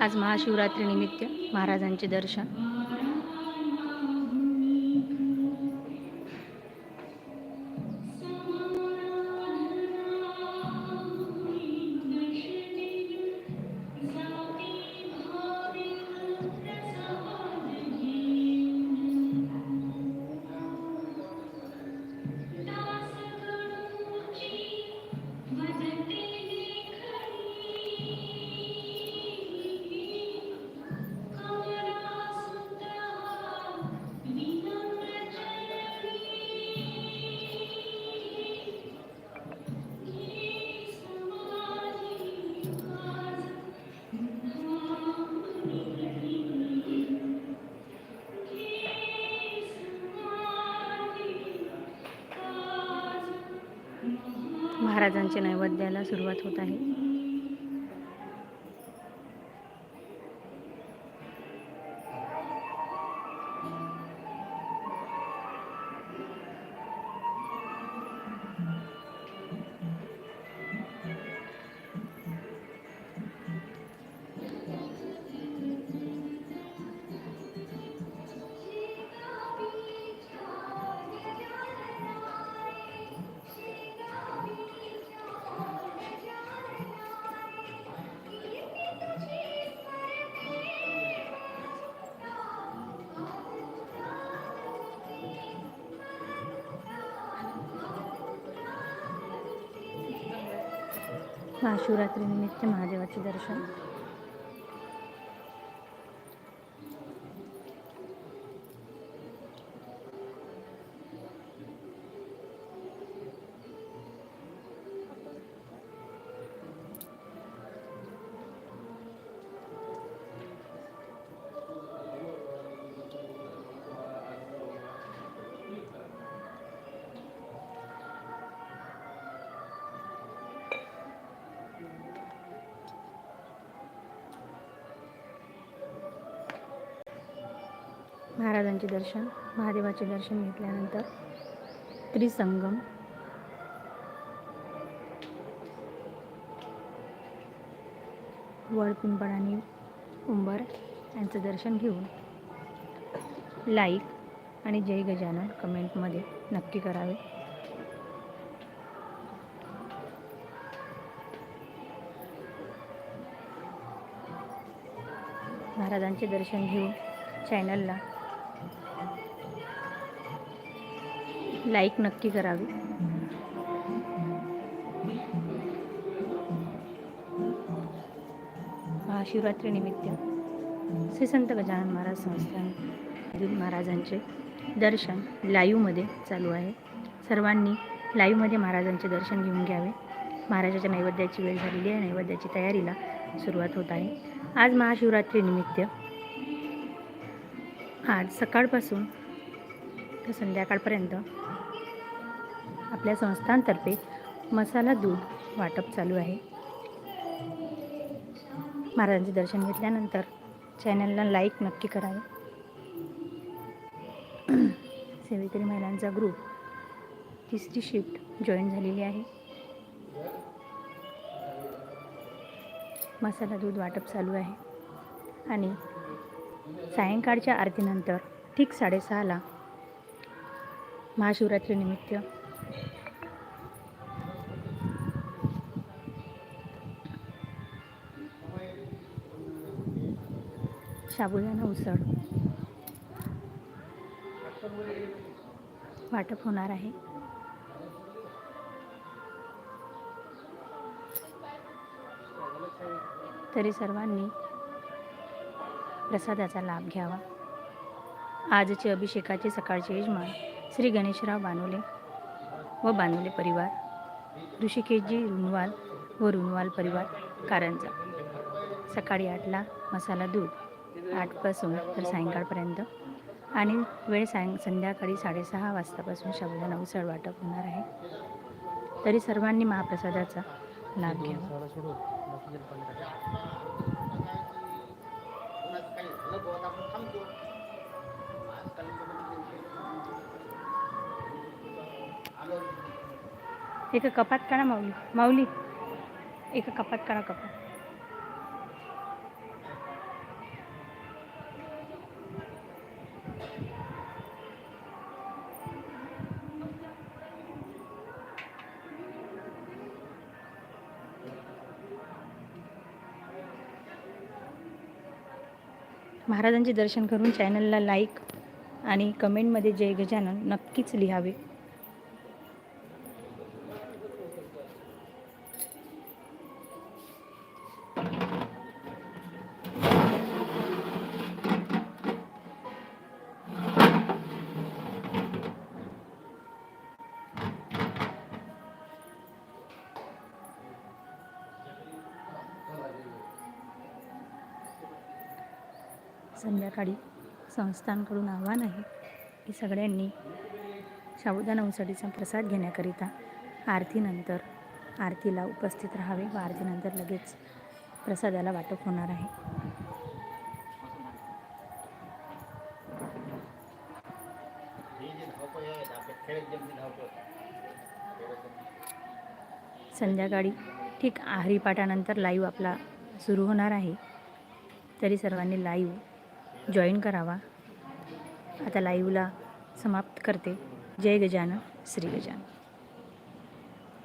आज महाशिवरात्रीनिमित्त महाराजांचे दर्शन. महाराजांच्या नैवेद्याला सुरुवात होत आहे. महाशिवरात्रीनिमित्त महादेवाचे दर्शन. महाराजांचे दर्शन महादेवाचे दर्शन घेतल्यानंतर त्रिसंगम. वडपिंपळ आणि उंबर यांचं दर्शन घेऊन लाईक आणि जय गजानन कमेंटमध्ये नक्की करावे. महाराजांचे दर्शन घेऊन चॅनलला लाईक नक्की करावी. महाशिवरात्रीनिमित्त श्री संत गजानन महाराज संस्थान महाराजांचे दर्शन लाईव्हमध्ये चालू आहे. सर्वांनी लाईव्हमध्ये महाराजांचे दर्शन घेऊन घ्यावे. महाराजाच्या नैवेद्याची वेळ झालेली आहे. नैवेद्याची तयारीला सुरुवात होत आहे. आज महाशिवरात्रीनिमित्त आज सकाळपासून तर संध्याकाळपर्यंत आपल्या संस्थांतर्फे मसाला दूध वाटप चालू आहे. महाराजांचे दर्शन घेतल्यानंतर चॅनलला लाईक नक्की करावे सेवेकरी महिलांचा ग्रुप तिसरी शिफ्ट जॉईन झालेली आहे. मसाला दूध वाटप चालू आहे. आणि सायंकाळच्या आरतीनंतर ठीक साडेसहाला महाशिवरात्रीनिमित्त साबुदाणा उसळ. वाटप होणार आहे. तरी सर्वांनी प्रसादाचा लाभ घ्यावा. आजचे अभिषेकाचे सकाळचे यजमान श्री गणेशराव बानोले व बानोले परिवार ऋषिकेशजी रुणवाल व रुणवाल परिवार कारंजा. सकाळी आठला मसाला दूध. आठपासून तर सायंकाळपर्यंत. आणि वेळ सायं संध्याकाळी साडेसहा वाजतापासून शब्द नवसळ वाटप होणार आहे. तरी सर्वांनी महाप्रसादाचा लाभ घ्यावा. एका कपात काढा माऊली. माऊली एका कपात काढा कपात. महाराजांचे दर्शन करून चॅनलला लाईक आणि कमेंटमध्ये जय गजानन नक्कीच लिहावे. संध्याकाळी संस्थांकडून आव्हान आहे की सगळ्यांनी साबुदाणा नवसाठीचा प्रसाद घेण्याकरिता आरतीनंतर आरतीला उपस्थित राहावे व आरतीनंतर लगेच प्रसादाला वाटप होणार आहे. संध्याकाळी ठीक हरिपाठानंतर लाईव्ह आपला सुरू होणार आहे. तरी सर्वांनी लाईव्ह जॉईन करावा. आता लाईव्हला समाप्त करते. जय गजानन श्री गजानन.